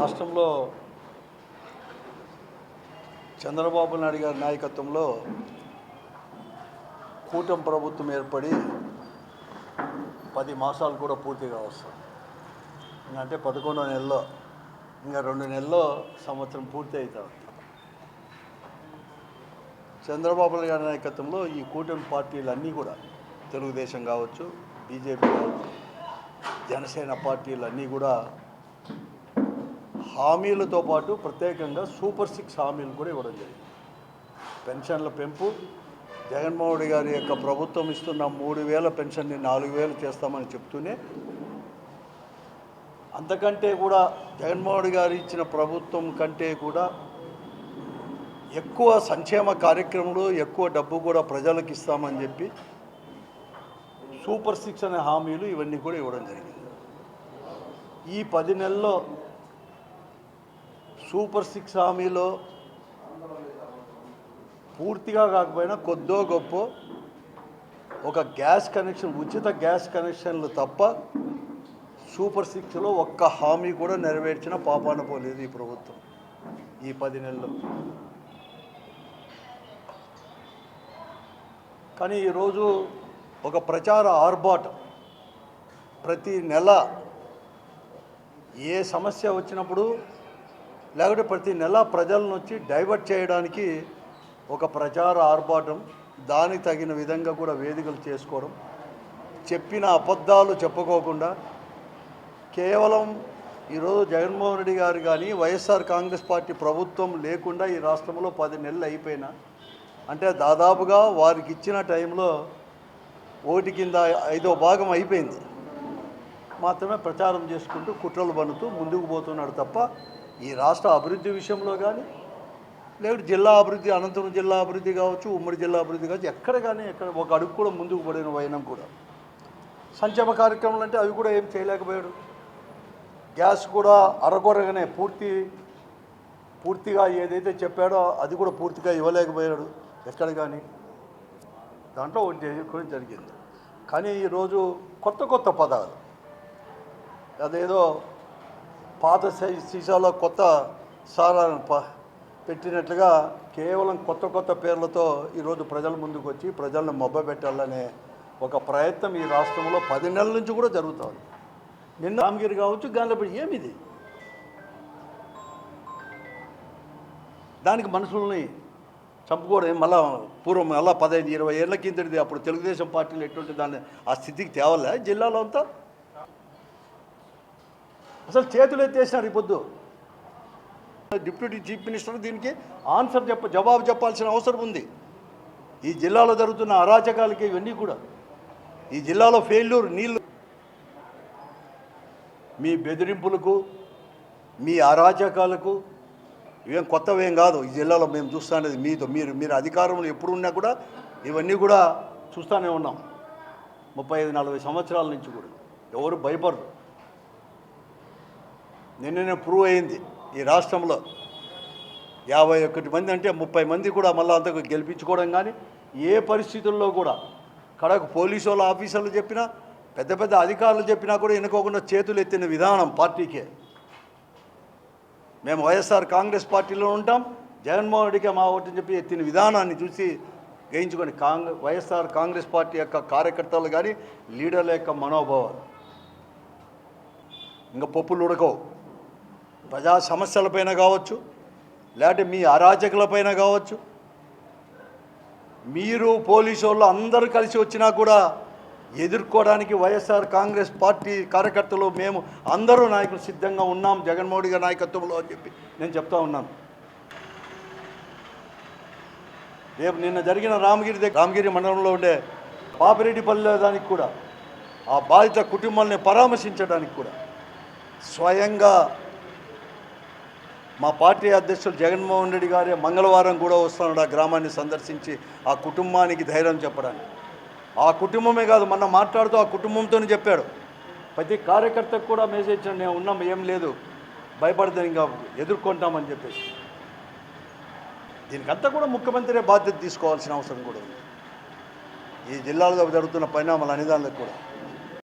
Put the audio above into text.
రాష్ట్రంలో చంద్రబాబు నాయుడు గారి నాయకత్వంలో కూటమి ప్రభుత్వం ఏర్పడి పది మాసాలు కూడా పూర్తిగా వస్తాయి ఇంకా అంటే పదకొండో నెలలో ఇంకా రెండు నెలల్లో సంవత్సరం పూర్తి అవుతుంది చంద్రబాబు నాయుడు గారి నాయకత్వంలో ఈ కూటమి పార్టీలు అన్నీ కూడా తెలుగుదేశం కావచ్చు బీజేపీ కావచ్చు జనసేన పార్టీలు అన్నీ కూడా హామీలతో పాటు ప్రత్యేకంగా సూపర్ సిక్స్ హామీలు కూడా ఇవ్వడం జరిగింది. పెన్షన్ల పెంపు జగన్మోహన్ రెడ్డి గారి యొక్క ప్రభుత్వం ఇస్తున్న మూడు వేల పెన్షన్ని నాలుగు వేలు చేస్తామని చెప్తూనే అంతకంటే కూడా జగన్మోహన్ రెడ్డి గారు ఇచ్చిన ప్రభుత్వం కంటే కూడా ఎక్కువ సంక్షేమ కార్యక్రమాలు ఎక్కువ డబ్బు కూడా ప్రజలకు ఇస్తామని చెప్పి సూపర్ సిక్స్ అనే హామీలు ఇవన్నీ కూడా ఇవ్వడం జరిగింది. ఈ పది నెలల్లో సూపర్ సిక్స్ హామీలో పూర్తిగా కాకపోయినా కొద్దో గొప్ప ఒక గ్యాస్ కనెక్షన్ ఉచిత గ్యాస్ కనెక్షన్లు తప్ప సూపర్ సిక్స్లో ఒక్క హామీ కూడా నెరవేర్చిన పాపాన పోలేదు ఈ ప్రభుత్వం ఈ పది నెలలు కానీ ఈరోజు ఒక ప్రచార ఆర్బాట్ ప్రతి నెల ఏ సమస్య వచ్చినప్పుడు లేకపోతే ప్రతి నెల ప్రజలను వచ్చి డైవర్ట్ చేయడానికి ఒక ప్రచార ఆర్భాటం దానికి తగిన విధంగా కూడా వేదికలు చేసుకోవడం చెప్పిన అబద్ధాలు చెప్పుకోకుండా కేవలం ఈరోజు జగన్మోహన్ రెడ్డి గారు కానీ వైఎస్ఆర్ కాంగ్రెస్ పార్టీ ప్రభుత్వం లేకుండా ఈ రాష్ట్రంలో పది నెలలు అయిపోయినా అంటే దాదాపుగా వారికి ఇచ్చిన టైంలో ఓటి కింద ఐదో భాగం అయిపోయింది. మాత్రమే ప్రచారం చేసుకుంటూ కుట్రలు బనుతూ ముందుకు పోతున్నాడు తప్ప ఈ రాష్ట్ర అభివృద్ధి విషయంలో కానీ లేకపోతే జిల్లా అభివృద్ధి అనంతపురం జిల్లా అభివృద్ధి కావచ్చు ఉమ్మడి జిల్లా అభివృద్ధి కావచ్చు ఎక్కడ కానీ ఎక్కడ ఒక అడుగు కూడా ముందుకు పడిన వైనం కూడా. సంక్షేమ కార్యక్రమాలు అంటే అవి కూడా ఏం చేయలేకపోయాడు గ్యాస్ కూడా అరకొరగానే పూర్తి పూర్తిగా ఏదైతే చెప్పాడో అది కూడా పూర్తిగా ఇవ్వలేకపోయాడు ఎక్కడ కానీ దాంట్లో ఒకటి జరిగింది. కానీ ఈరోజు కొత్త కొత్త పదాలు. అదేదో పాత సీసాలో కొత్త సారాలను పెట్టినట్లుగా కేవలం కొత్త కొత్త పేర్లతో ఈరోజు ప్రజల ముందుకు వచ్చి ప్రజలను మొబ్బపెట్టాలనే ఒక ప్రయత్నం ఈ రాష్ట్రంలో పది నెలల నుంచి కూడా జరుగుతుంది. నిన్న రామగిరి కావచ్చు గాంధీపడి ఏమిది దానికి మనుషుల్ని చంపుకోవడం మళ్ళా పూర్వం మళ్ళా పదహైదు ఇరవై ఏళ్ళ కిందటిది అప్పుడు తెలుగుదేశం పార్టీలు ఎటువంటి దాన్ని ఆ స్థితికి తేవలే జిల్లాలో అంతా? అసలు చేతులు ఎత్తేసినారు ఈ పొద్దు. డిప్యూటీ చీఫ్ మినిస్టర్ దీనికి ఆన్సర్ చెప్ప జవాబు చెప్పాల్సిన అవసరం ఉంది. ఈ జిల్లాలో జరుగుతున్న అరాచకాలకి ఇవన్నీ కూడా. ఈ జిల్లాలో ఫెయిల్యూర్ నీళ్ళు. మీ బెదిరింపులకు మీ అరాచకాలకు ఇవేం కొత్తవేం కాదు. ఈ జిల్లాలో మేము చూస్తానేది మీతో మీరు మీరు అధికారంలో ఎప్పుడు ఉన్నా కూడా ఇవన్నీ కూడా చూస్తూనే ఉన్నాం. ముప్పై ఐదు నలభై సంవత్సరాల నుంచి కూడా. ఎవరు భయపడరు. నిన్ననే ప్రూవ్ అయింది ఈ రాష్ట్రంలో. యాభై ఒకటి మంది అంటే ముప్పై మంది కూడా మళ్ళీ అంతకు గెలిపించుకోవడం కానీ ఏ పరిస్థితుల్లో కూడా కడకు పోలీసు వాళ్ళ ఆఫీసర్లు చెప్పినా పెద్ద పెద్ద అధికారులు చెప్పినా కూడా ఎన్నుకోకుండా చేతులు ఎత్తిన విధానం పార్టీకే. మేము వైఎస్ఆర్ కాంగ్రెస్ పార్టీలో ఉంటాం జగన్మోహన్ రెడ్డికి మా ఓటని చెప్పి ఎత్తిన విధానాన్ని చూసి గ్రహించుకొని కాంగ్రెస్ వైఎస్ఆర్ కాంగ్రెస్ పార్టీ యొక్క కార్యకర్తలు కానీ లీడర్ల యొక్క మనోభావాలు. ఇంకా పప్పులు ఉడకవు. ప్రజా సమస్యలపైన కావచ్చు లేకపోతే మీ అరాచకులపైన కావచ్చు మీరు పోలీసు వాళ్ళు అందరూ కలిసి వచ్చినా కూడా ఎదుర్కోవడానికి వైఎస్ఆర్ కాంగ్రెస్ పార్టీ కార్యకర్తలు మేము అందరూ నాయకులు సిద్ధంగా ఉన్నాం జగన్మోహన్ గారి నాయకత్వంలో అని చెప్పి నేను చెప్తా ఉన్నాను. రేపు నిన్న జరిగిన రామగిరి రామగిరి మండలంలో ఉండే పాపిరెడ్డిపల్లి దానికి కూడా ఆ బాధిత కుటుంబాలని పరామర్శించడానికి కూడా స్వయంగా మా పార్టీ అధ్యక్షులు జగన్మోహన్ రెడ్డి గారే మంగళవారం కూడా వస్తున్నాడు ఆ గ్రామాన్ని సందర్శించి ఆ కుటుంబానికి ధైర్యం చెప్పడానికి. ఆ కుటుంబమే కాదు మొన్న మాట్లాడుతూ ఆ కుటుంబంతోనే చెప్పాడు. ప్రతి కార్యకర్తకు కూడా మెసేజ్ ఇచ్చాను నేను ఉన్నాం ఏం లేదు భయపడదని ఇంకా ఎదుర్కొంటామని చెప్పేసి. దీనికంతా కూడా ముఖ్యమంత్రి బాధ్యత తీసుకోవాల్సిన అవసరం కూడా ఉంది. ఈ జిల్లాలో జరుగుతున్న పరిణామాలు అనే కూడా.